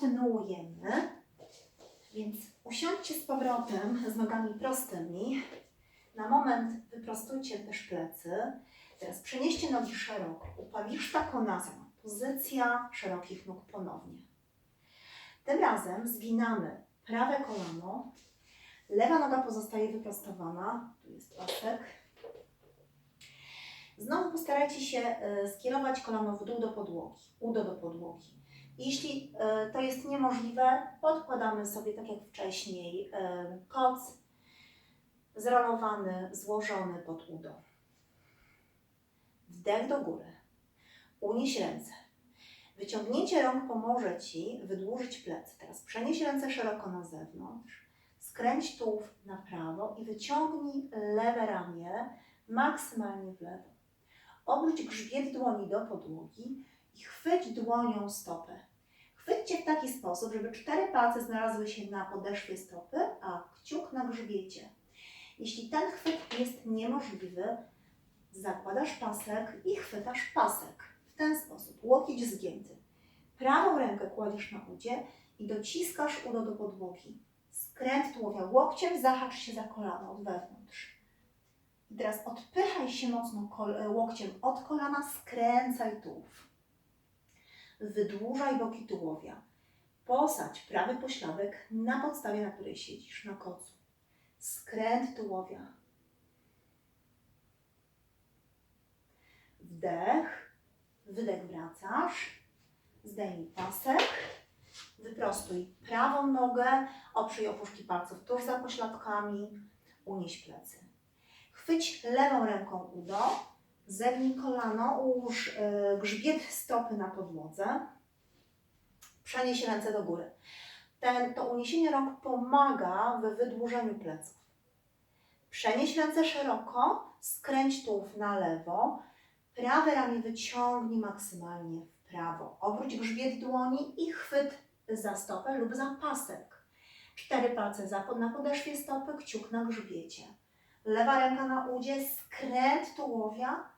kontynuujemy. Więc usiądźcie z powrotem z nogami prostymi. Na moment wyprostujcie też plecy. Teraz przenieście nogi szeroko. Upawiszta konasana. Pozycja szerokich nóg ponownie. Tym razem zginamy prawe kolano. Lewa noga pozostaje wyprostowana. Tu jest pasek. Znowu postarajcie się e, skierować kolano w dół do podłogi, udo do podłogi. Jeśli e, to jest niemożliwe, podkładamy sobie, tak jak wcześniej, e, koc zrolowany, złożony pod udo. Wdech do góry. Unieś ręce. Wyciągnięcie rąk pomoże Ci wydłużyć plecy. Teraz przenieś ręce szeroko na zewnątrz. Skręć tułów na prawo i wyciągnij lewe ramię maksymalnie w lewo. Obróć grzbiet dłoni do podłogi i chwyć dłonią stopę. Chwyćcie w taki sposób, żeby cztery palce znalazły się na podeszwie stopy, a kciuk na grzbiecie. Jeśli ten chwyt jest niemożliwy, zakładasz pasek i chwytasz pasek. W ten sposób, łokieć zgięty. Prawą rękę kładziesz na udzie i dociskasz udo do podłogi. Skręt tułowia łokciem, zahacz się za kolano od wewnątrz. I teraz odpychaj się mocno e, łokciem od kolana, skręcaj tułów. Wydłużaj boki tułowia. Posadź prawy pośladek na podstawie, na której siedzisz, na kocu. Skręt tułowia. Wdech, wydech wracasz. Zdejmij pasek. Wyprostuj prawą nogę, oprzyj opuszki palców tuż za pośladkami, unieś plecy. Chwyć lewą ręką udo, zegnij kolano, ułóż y, grzbiet stopy na podłodze, przenieś ręce do góry. Ten, to uniesienie rąk pomaga w wydłużeniu pleców. Przenieś ręce szeroko, skręć tułów na lewo, prawe ramię wyciągnij maksymalnie w prawo. Obróć grzbiet dłoni i chwyt za stopę lub za pasek. Cztery palce za, na podeszwie stopy, kciuk na grzbiecie. Lewa ręka na udzie, skręt tułowia.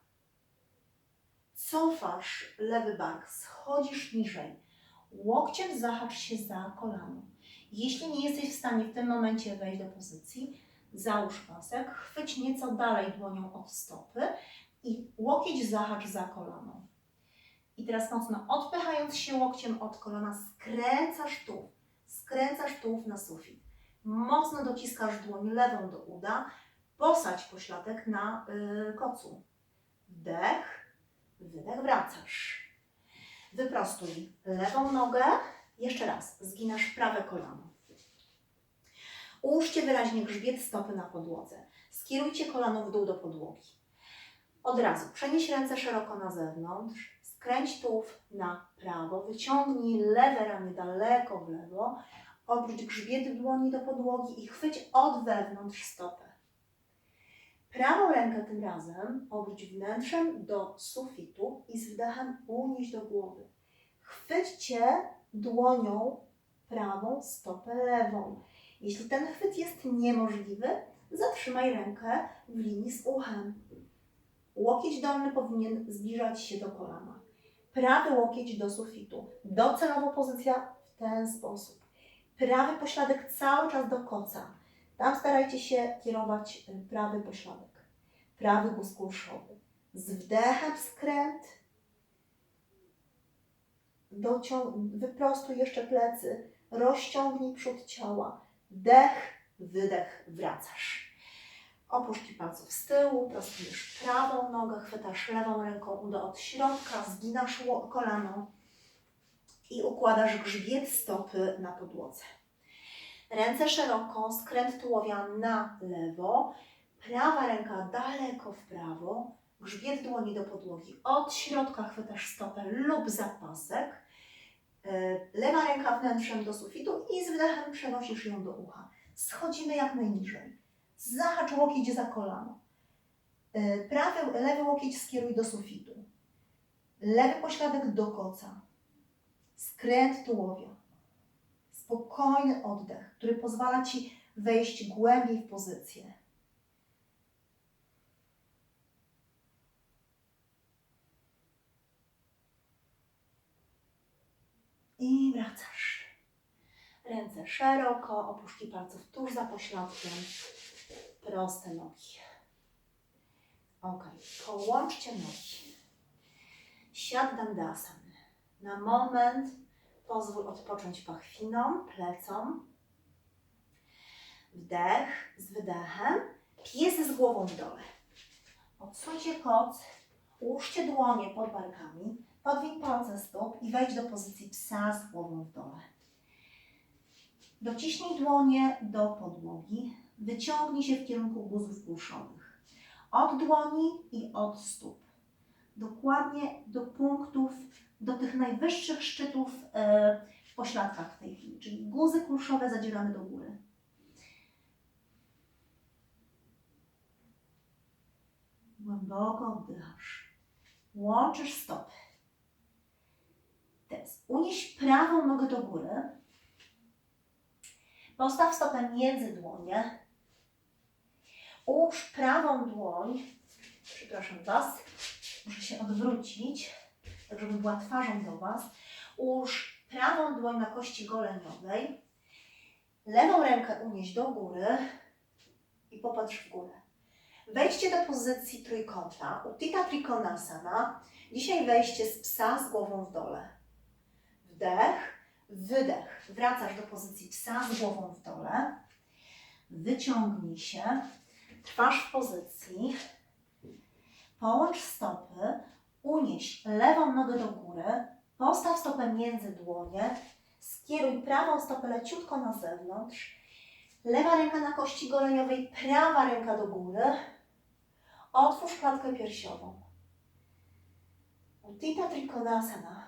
Cofasz lewy bark, schodzisz niżej. Łokciem zahacz się za kolano. Jeśli nie jesteś w stanie w tym momencie wejść do pozycji, załóż pasek, chwyć nieco dalej dłonią od stopy i łokieć zahacz za kolano. I teraz mocno odpychając się łokciem od kolana, skręcasz tułów, skręcasz tułów na sufit. Mocno dociskasz dłoń lewą do uda, posadź pośladek na y, kocu. Wdech, wydech, wracasz. Wyprostuj lewą nogę, jeszcze raz, zginasz prawe kolano. Ułóżcie wyraźnie grzbiet stopy na podłodze. Skierujcie kolano w dół do podłogi. Od razu przenieś ręce szeroko na zewnątrz, skręć tułów na prawo, wyciągnij lewe ramię daleko w lewo, obróć grzbiet dłoni do podłogi i chwyć od wewnątrz stopę. Prawą rękę tym razem obróć wnętrzem do sufitu i z wdechem unieś do głowy. Chwyćcie dłonią prawą stopę lewą. Jeśli ten chwyt jest niemożliwy, zatrzymaj rękę w linii z uchem. Łokieć dolny powinien zbliżać się do kolana. Prawy łokieć do sufitu. Docelowo pozycja w ten sposób. Prawy pośladek cały czas do koca. Tam starajcie się kierować y, prawy pośladek. Prawy kulszowy. Z wdechem skręt. Wyprostuj jeszcze plecy. Rozciągnij przód ciała. Wdech, wydech, wracasz. Opuszki palców z tyłu, prostujesz prawą nogę, chwytasz lewą ręką udo od środka, zginasz kolano i układasz grzbiet stopy na podłodze. Ręce szeroko, skręt tułowia na lewo, prawa ręka daleko w prawo, grzbiet dłoni do podłogi. Od środka chwytasz stopę lub zapasek. Yy, Lewa ręka wnętrzem do sufitu i z wdechem przenosisz ją do ucha. Schodzimy jak najniżej. Zahacz łokieć za kolano. Yy, Prawy, lewy łokieć skieruj do sufitu. Lewy pośladek do koca. Skręt tułowia. Spokojny oddech, który pozwala Ci wejść głębiej w pozycję. I wracasz. Ręce szeroko, opuszki palców tuż za pośladkiem. Proste nogi. Ok, połączcie nogi. Siad Dandasana. Na moment pozwól odpocząć pachwinom, plecom. Wdech z wydechem. Pies z głową w dole. Odsuńcie koc, ułóżcie dłonie pod barkami, podwiń palce stóp i wejdź do pozycji psa z głową w dole. Dociśnij dłonie do podłogi, wyciągnij się w kierunku guzów kulszowych. Od dłoni i od stóp. Dokładnie do punktów, do tych najwyższych szczytów e, w pośladkach w tej chwili, czyli guzy kulszowe zadzieramy do góry. Głęboko oddychasz. Łączysz stopy. Teraz unieś prawą nogę do góry. Postaw stopę między dłonie. Ułóż prawą dłoń. Przepraszam Was. Muszę się odwrócić, tak żeby była twarzą do Was. Ułóż prawą dłoń na kości goleniowej. Lewą rękę unieś do góry i popatrz w górę. Wejdźcie do pozycji trójkąta, Uttita Trikonasana. Dzisiaj wejście z psa z głową w dole. Wdech, wydech. Wracasz do pozycji psa z głową w dole. Wyciągnij się. Trwasz w pozycji. Połącz stopy. Unieś lewą nogę do góry. Postaw stopę między dłonie. Skieruj prawą stopę leciutko na zewnątrz. Lewa ręka na kości goleniowej, prawa ręka do góry. Otwórz klatkę piersiową. Uttita Trikonasana.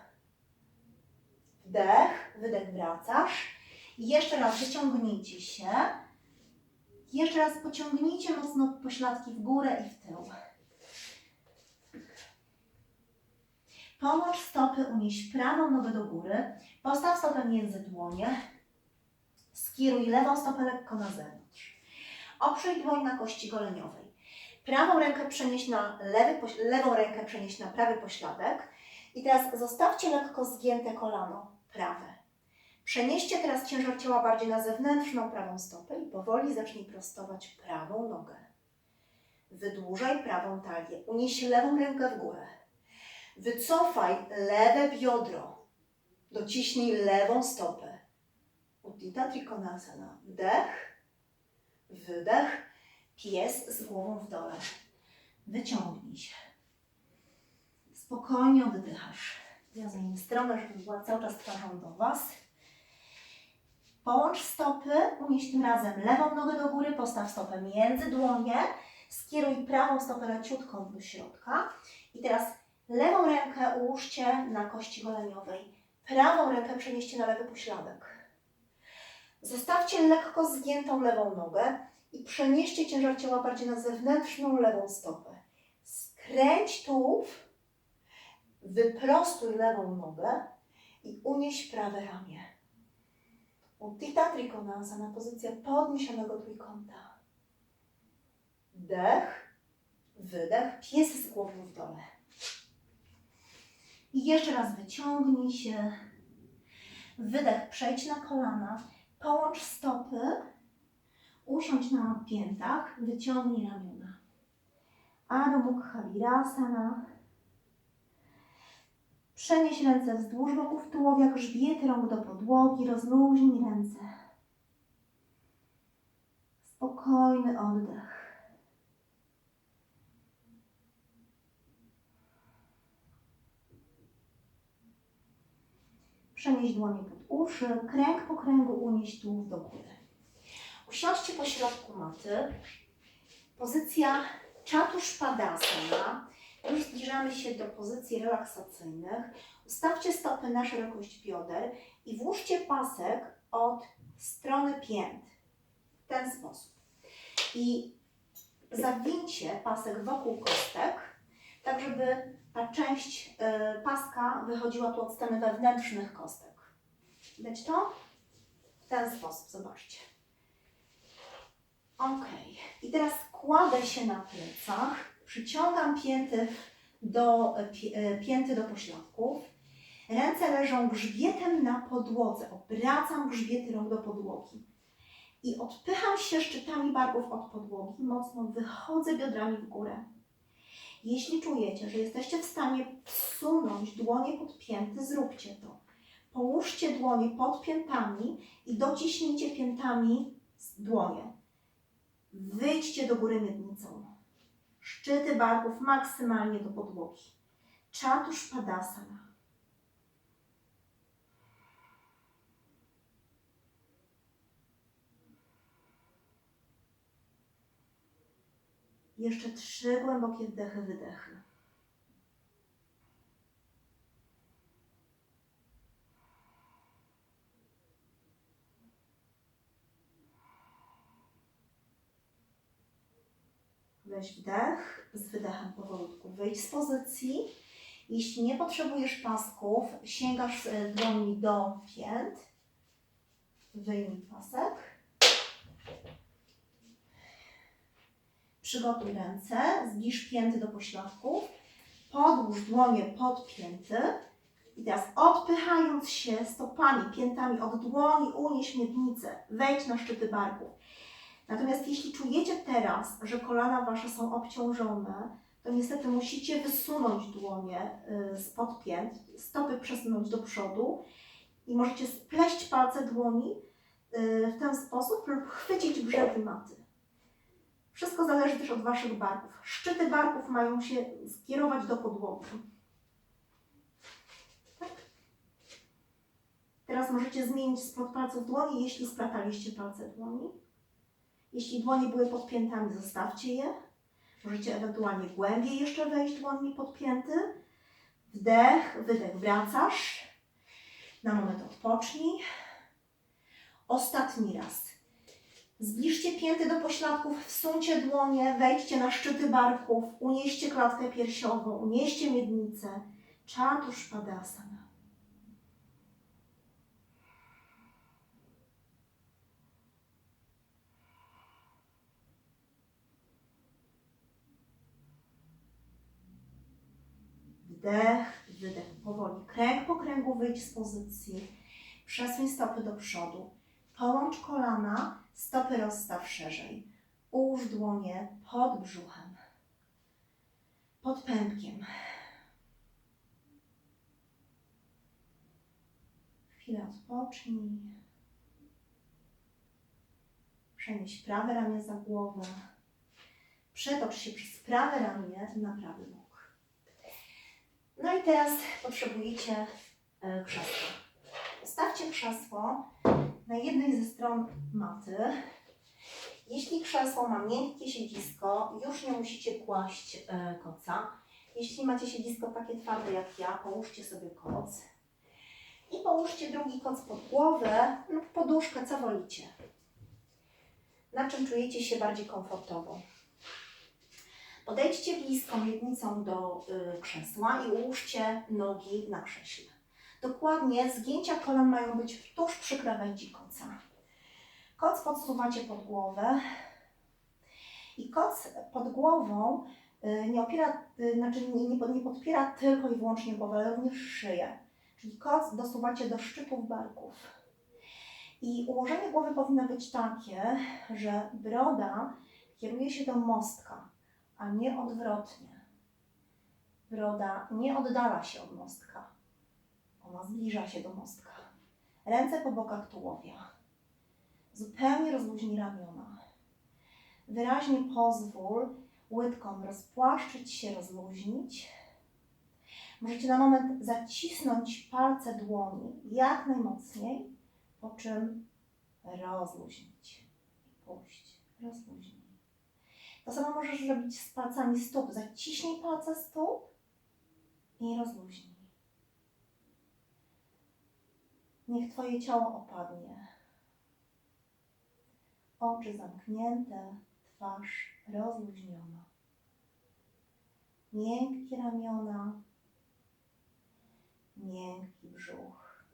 Wdech, wydech, wracasz. Jeszcze raz wyciągnijcie się. Jeszcze raz pociągnijcie mocno pośladki w górę i w tył. Połącz stopy, unieś prawą nogę do góry. Postaw stopę między dłonie. Skieruj lewą stopę lekko na zewnątrz. Oprzyj dłoń na kości goleniowej. Prawą rękę przenieś na lewy, lewą rękę przenieś na prawy pośladek. I teraz zostawcie lekko zgięte kolano prawe. Przenieście teraz ciężar ciała bardziej na zewnętrzną prawą stopę i powoli zacznij prostować prawą nogę. Wydłużaj prawą talię. Unieś lewą rękę w górę. Wycofaj lewe biodro. Dociśnij lewą stopę. Uddita Trikonasana. Wdech, wydech, pies z głową w dole. Wyciągnij się. Spokojnie oddychasz. Ja zajmę stronę, żeby była cały czas twarzą do Was. Połącz stopy, unieś tym razem lewą nogę do góry, postaw stopę między dłonie, skieruj prawą stopę leciutko do środka i teraz lewą rękę ułóżcie na kości goleniowej, prawą rękę przenieście na lewy pośladek. Zostawcie lekko zgiętą lewą nogę i przenieście ciężar ciała bardziej na zewnętrzną lewą stopę. Skręć tułów, wyprostuj lewą nogę i unieś prawe ramię. Uttita Trikonasana, pozycja podniesionego trójkąta. Wdech, wydech, pies z głową w dole. I jeszcze raz wyciągnij się. Wydech, przejdź na kolana. Połącz stopy, usiądź na piętach, wyciągnij ramiona. Adho Mukha Virasana. Przenieś ręce wzdłuż boków tułowia, grzbiety rąk do podłogi, rozluźnij ręce. Spokojny oddech. Przenieś dłonie pod uszy, kręg po kręgu unieś tułów do góry. Usiądźcie po środku maty. Pozycja Chatushpadasana. Już zbliżamy się do pozycji relaksacyjnych. Ustawcie stopy na szerokość bioder i włóżcie pasek od strony pięt. W ten sposób. I zawincie pasek wokół kostek, tak żeby ta część y, paska wychodziła tu od strony wewnętrznych kostek. Widać to? W ten sposób, zobaczcie. Ok. I teraz kładę się na plecach, przyciągam pięty do, e, pięty do pośladków. Ręce leżą grzbietem na podłodze. Obracam grzbiety rąk do podłogi. I odpycham się szczytami barków od podłogi. Mocno wychodzę biodrami w górę. Jeśli czujecie, że jesteście w stanie wsunąć dłonie pod pięty, zróbcie to. Połóżcie dłonie pod piętami i dociśnijcie piętami dłonie. Wyjdźcie do góry miednicą. Szczyty barków maksymalnie do podłogi. Czatuszpadasana. Jeszcze trzy głębokie wdechy, wydechy. Weź wdech, z wydechem powolutku wyjdź z pozycji. Jeśli nie potrzebujesz pasków, sięgasz e, dłoni do pięt. Wyjmij pasek. Przygotuj ręce, zbliż pięty do pośladków. Podłóż dłonie pod pięty. I teraz odpychając się stopami, piętami od dłoni, unieś miednicę. Wejdź na szczyty barków. Natomiast jeśli czujecie teraz, że kolana Wasze są obciążone, to niestety musicie wysunąć dłonie y, spod pięt, stopy przesunąć do przodu i możecie spleść palce dłoni y, w ten sposób lub chwycić brzegi maty. Wszystko zależy też od Waszych barków. Szczyty barków mają się skierować do podłogi. Tak? Teraz możecie zmienić splot palców dłoni, jeśli splataliście palce dłoni. Jeśli dłonie były pod piętami, zostawcie je. Możecie ewentualnie głębiej jeszcze wejść dłońmi pod pięty. Wdech, wydech, wracasz. Na moment odpocznij. Ostatni raz. Zbliżcie pięty do pośladków, wsuńcie dłonie, wejdźcie na szczyty barków, unieście klatkę piersiową, unieście miednicę. Czatuszpadasana. Wdech, wydech powoli. Kręg po kręgu wyjdź z pozycji. Przesuń stopy do przodu. Połącz kolana, stopy rozstaw szerzej. Ułóż dłonie pod brzuchem. Pod pępkiem. Chwilę odpocznij. Przenieś prawe ramię za głowę. Przetocz się przez prawe ramię na prawy bok. No i teraz potrzebujecie e, krzesła. Ustawcie krzesło na jednej ze stron maty. Jeśli krzesło ma miękkie siedzisko, już nie musicie kłaść e, koca. Jeśli macie siedzisko takie twarde jak ja, połóżcie sobie koc. I połóżcie drugi koc pod głowę lub poduszkę, co wolicie. Na czym czujecie się bardziej komfortowo. Podejdźcie blisko miednicą do y, krzesła i ułóżcie nogi na krześle. Dokładnie zgięcia kolan mają być tuż przy krawędzi koca. Koc podsuwacie pod głowę i koc pod głową y, nie, opiera, y, znaczy nie, nie, podpiera tylko i wyłącznie głowę, ale również szyję. Czyli koc dosuwacie do szczytów barków. I ułożenie głowy powinno być takie, że broda kieruje się do mostka, a nie odwrotnie. Broda nie oddala się od mostka, zbliża się do mostka. Ręce po bokach tułowia. Zupełnie rozluźnij ramiona. Wyraźnie pozwól łydkom rozpłaszczyć się, rozluźnić. Możecie na moment zacisnąć palce dłoni jak najmocniej, po czym rozluźnić. Puść, rozluźnij. To samo możesz zrobić z palcami stóp. Zaciśnij palce stóp i rozluźnij. Niech Twoje ciało opadnie. Oczy zamknięte, twarz rozluźniona. Miękkie ramiona, miękki brzuch.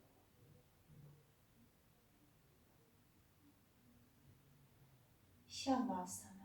Siawasana.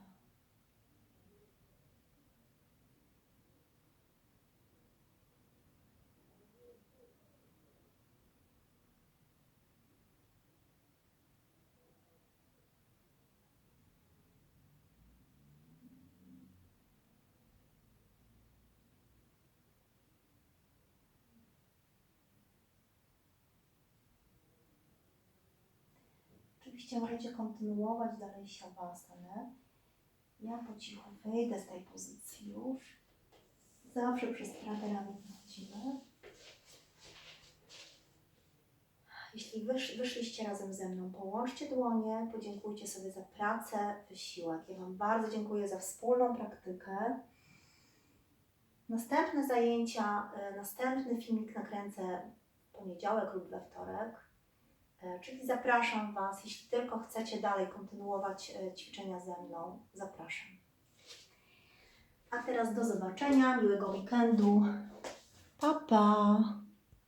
Oczywiście możecie kontynuować dalej siawasanę. Ja po cichu wyjdę z tej pozycji już. Zawsze przez prawe ramię wychodzimy. Jeśli wysz, wyszliście razem ze mną, połączcie dłonie, podziękujcie sobie za pracę, wysiłek. Ja Wam bardzo dziękuję za wspólną praktykę. Następne zajęcia, e, następny filmik nakręcę w poniedziałek lub we wtorek. E, Czyli zapraszam Was, jeśli tylko chcecie dalej kontynuować e, ćwiczenia ze mną, zapraszam. A teraz do zobaczenia, miłego weekendu. Pa, pa!